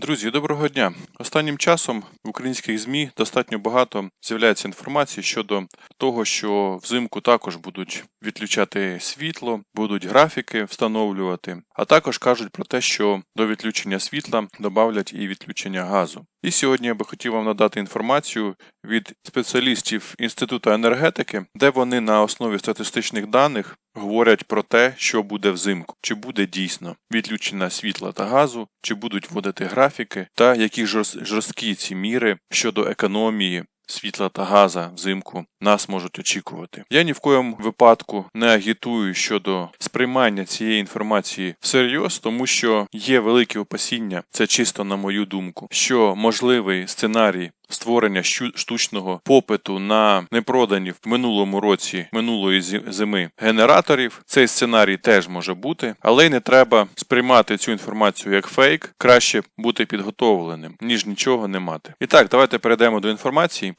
Друзі, доброго дня. Останнім часом в українських ЗМІ достатньо багато з'являється інформації щодо того, що взимку також будуть відключати світло, будуть графіки встановлювати, а також кажуть про те, що до відключення світла додавлять і відключення газу. І сьогодні я би хотів вам надати інформацію від спеціалістів Інституту енергетики, де вони на основі статистичних даних говорять про те, що буде взимку, чи буде дійсно відключення світла та газу, чи будуть вводити графіки, та які жорсткі ці міри щодо економії. Світла та газа взимку нас можуть очікувати. Я ні в коєму випадку не агітую щодо сприймання цієї інформації всерйоз, тому що є великі опасіння, це чисто на мою думку, що можливий сценарій створення штучного попиту на непродані в минулому році минулої зими генераторів. Цей сценарій теж може бути, але й не треба сприймати цю інформацію як фейк. Краще бути підготовленим, ніж нічого не мати. І так, давайте перейдемо до інформації.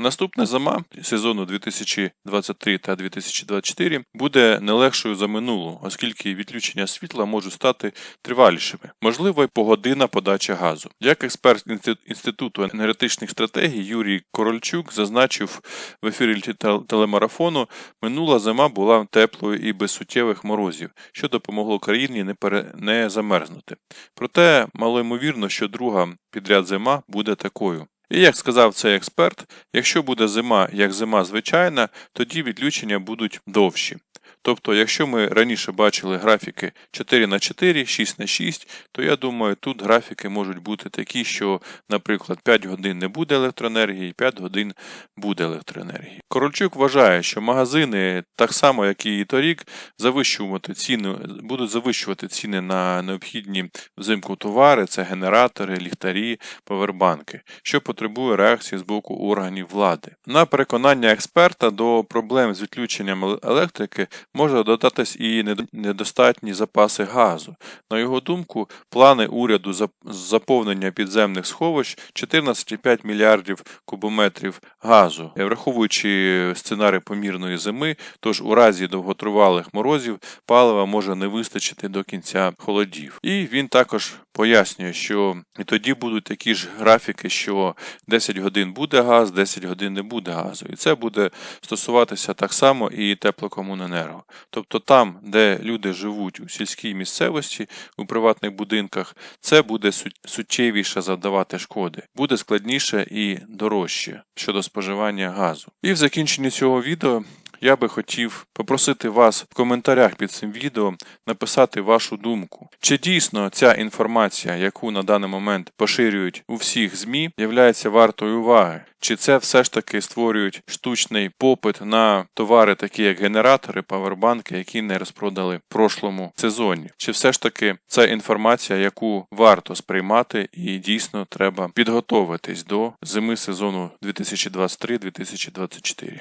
Наступна зима сезону 2023 та 2024 буде не легшою за минулу, оскільки відключення світла можуть стати тривалішими. Можливо, й погодинна подача газу. Як експерт Інституту енергетичних стратегій Юрій Корольчук зазначив в ефірі тел- телемарафону, минула зима була теплою і без суттєвих морозів, що допомогло країні не, пере... не замерзнути. Проте малоймовірно, що друга підряд зима буде такою. І як сказав цей експерт, якщо буде зима як зима звичайна, тоді відключення будуть довші. Тобто, якщо ми раніше бачили графіки 4 на 4, 6 на 6, то я думаю, тут графіки можуть бути такі, що, наприклад, 5 годин не буде електроенергії, 5 годин буде електроенергії. Корольчук вважає, що магазини, так само як і торік, завищувати ціну, будуть завищувати ціни на необхідні взимку товари, це генератори, ліхтарі, павербанки, що потребує реакції з боку органів влади. На переконання експерта до проблем з відключенням електрики може додатись і недо- недостатні запаси газу. На його думку, плани уряду з заповнення підземних сховищ 14,5 мільярдів кубометрів газу, Е, враховуючи сценарій помірної зими, тож у разі довготривалих морозів палива може не вистачити до кінця холодів. І він також пояснює, що і тоді будуть такі ж графіки, що 10 годин буде газ, 10 годин не буде газу. І це буде стосуватися так само і теплокомуненерго. Тобто там, де люди живуть у сільській місцевості, у приватних будинках, це буде суттєвіше завдавати шкоди, буде складніше і дорожче щодо споживання газу. І в закінченні цього відео я би хотів попросити вас в коментарях під цим відео написати вашу думку. Чи дійсно ця інформація, яку на даний момент поширюють у всіх ЗМІ, являється вартою уваги? Чи це все ж таки створюють штучний попит на товари, такі як генератори, павербанки, які не розпродали в прошлому сезоні? Чи все ж таки це інформація, яку варто сприймати, і дійсно треба підготовитись до зими сезону 2023-2024?